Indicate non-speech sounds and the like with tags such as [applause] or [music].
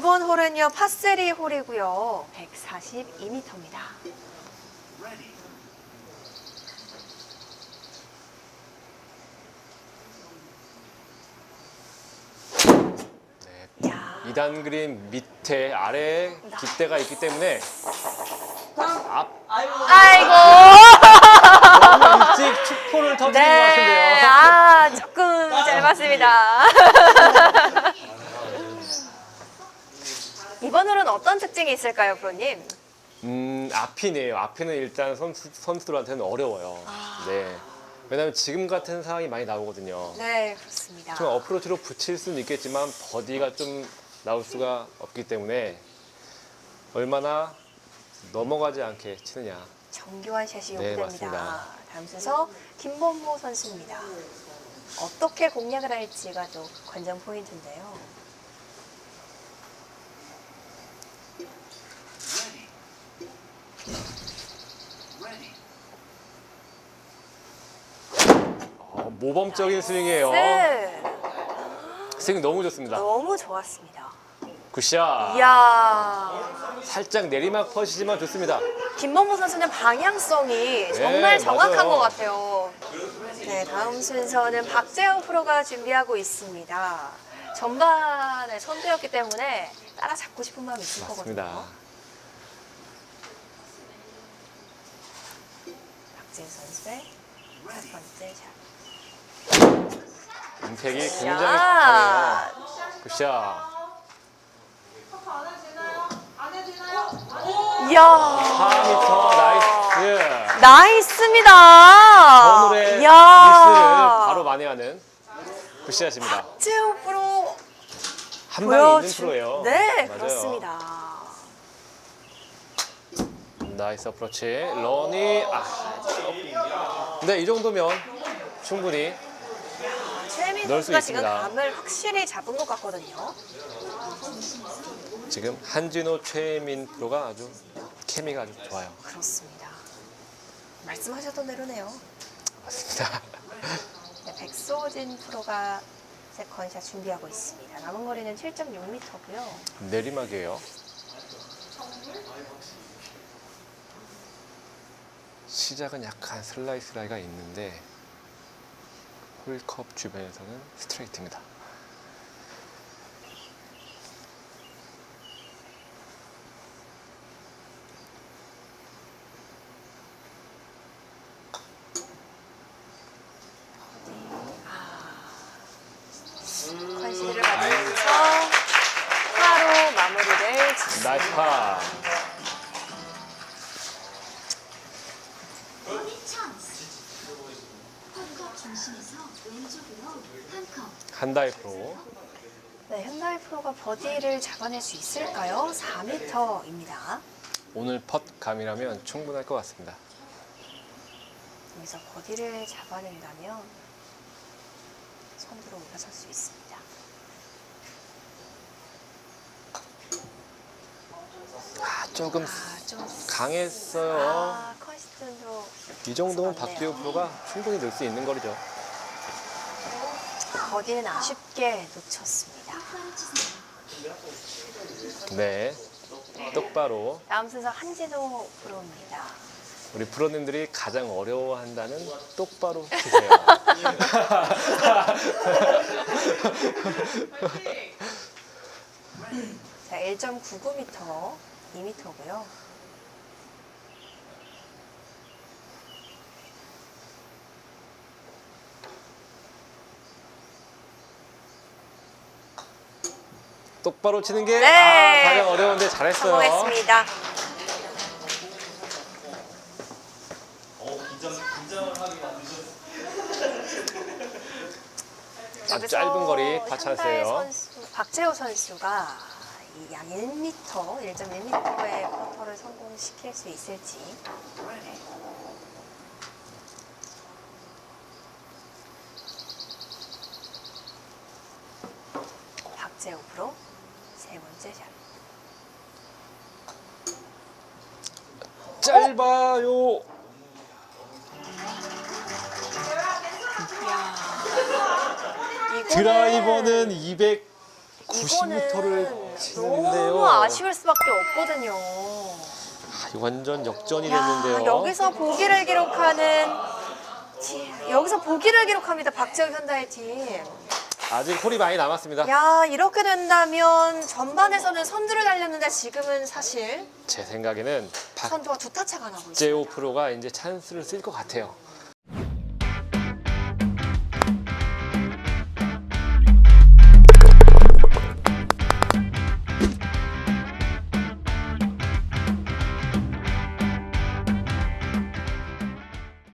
이번 홀은요 파3 홀이고요 142m입니다. 네. 야. 2단 그린 밑에 아래에 깃대가 있기 때문에 앞 아이고. 일찍 축포를 터뜨린 것 네, 같은데요. 아 조금 짧았습니다. [laughs] 이번 홀은 어떤 특징이 있을까요, 프로님? 음, 앞이네요. 앞에는 일단 선수, 선수들한테는 어려워요. 아. 네. 왜냐면 지금 같은 상황이 많이 나오거든요. 네, 그렇습니다. 좀 어프로치로 붙일 수는 있겠지만 버디가 좀 나올 수가 없기 때문에 얼마나 넘어가지 않게 치느냐. 정교한 샷이 네, 요구됩니다. 맞습니다. 다음 순서 김범모 선수입니다. 어떻게 공략을 할지가 또 관전 포인트인데요. 모범적인 스윙이에요. 네, 스윙 너무 좋습니다. 너무 좋았습니다. 굿샷. 이야, 살짝 내리막 퍼시지만 좋습니다. 김범모 선수는 방향성이 정말 정확한 네, 맞아요. 것 같아요. 네, 다음 순서는 박재영 프로가 준비하고 있습니다. 전반에 선두였기 때문에 따라잡고 싶은 마음이 있을 맞습니다. 거거든요. 박재영 선수의 첫 번째 샷. 임팩이 굉장히 샷. 강해요. 굿샷. 이야. 4m 나이스. 나이스입니다. 이야. 미스를 바로 만회하는 굿샷입니다. 박재호 프로 한 방에 있는 보여주- 프로예요. 네, 맞아요. 그렇습니다. 나이스 어프로치. 런이 아. 근데 이 정도면 충분히 넣을 수 선수가 지금 있습니다. 감을 확실히 잡은 것 같거든요. 지금 한진호 최민 프로가 아주 케미가 아주 좋아요. 그렇습니다. 말씀하셨던 대로네요. 맞습니다. [laughs] 네, 백소진 프로가 세컨샷 준비하고 있습니다. 남은 거리는 7.6m고요. 내리막이에요. 시작은 약간 슬라이스 라이가 있는데 홀컵 주변에서는 스트레이트입니다. 컨시드를 받으면서 파로 마무리를 짓습니다. 나이스 파. 한. 한다이 프로. 네, 현다이 프로가 버디를 잡아낼 수 있을까요? 4m입니다. 오늘 펫 감이라면 충분할 것 같습니다. 여기서 버디를 잡아낸다면 선두로 올라설 수 있습니다. 아, 조금 아, 좀 강했어요. 아, 이 정도면. 박지호 프로가 충분히 넣을 수 있는 거리죠. 버디는 아쉽게 놓쳤습니다. 네. 똑바로 다음 순서 한진호 프로입니다. 우리 프로님들이 가장 어려워한다는 똑바로 치세요. [laughs] 자, 1.99m, 2m고요. 똑바로 치는 게 네. 아, 가장 어려운데 잘했어요. 성공했습니다. 아주 짧은 거리 파 찬스예요. 선수, 박재호 선수가 이약 1m, 1.1m의 퍼터를 성공시킬 수 있을지. 박재호 프로 세 번째 샷. 짧아요. 드라이버는 200 90m 를 이거는 치는데요. 너무 아쉬울 수밖에 없거든요. 아, 완전 역전이 야, 됐는데요. 여기서 보기를 기록하는 팀, 여기서 보기를 기록합니다. 박재우 현다의 팀. 아직 홀이 많이 남았습니다. 야 이렇게 된다면 전반에서는 선두를 달렸는데 지금은 사실 제 생각에는 선두가 두 타차가 나고 있어요. 박재호 프로가 이제 찬스를 쓸 것 같아요.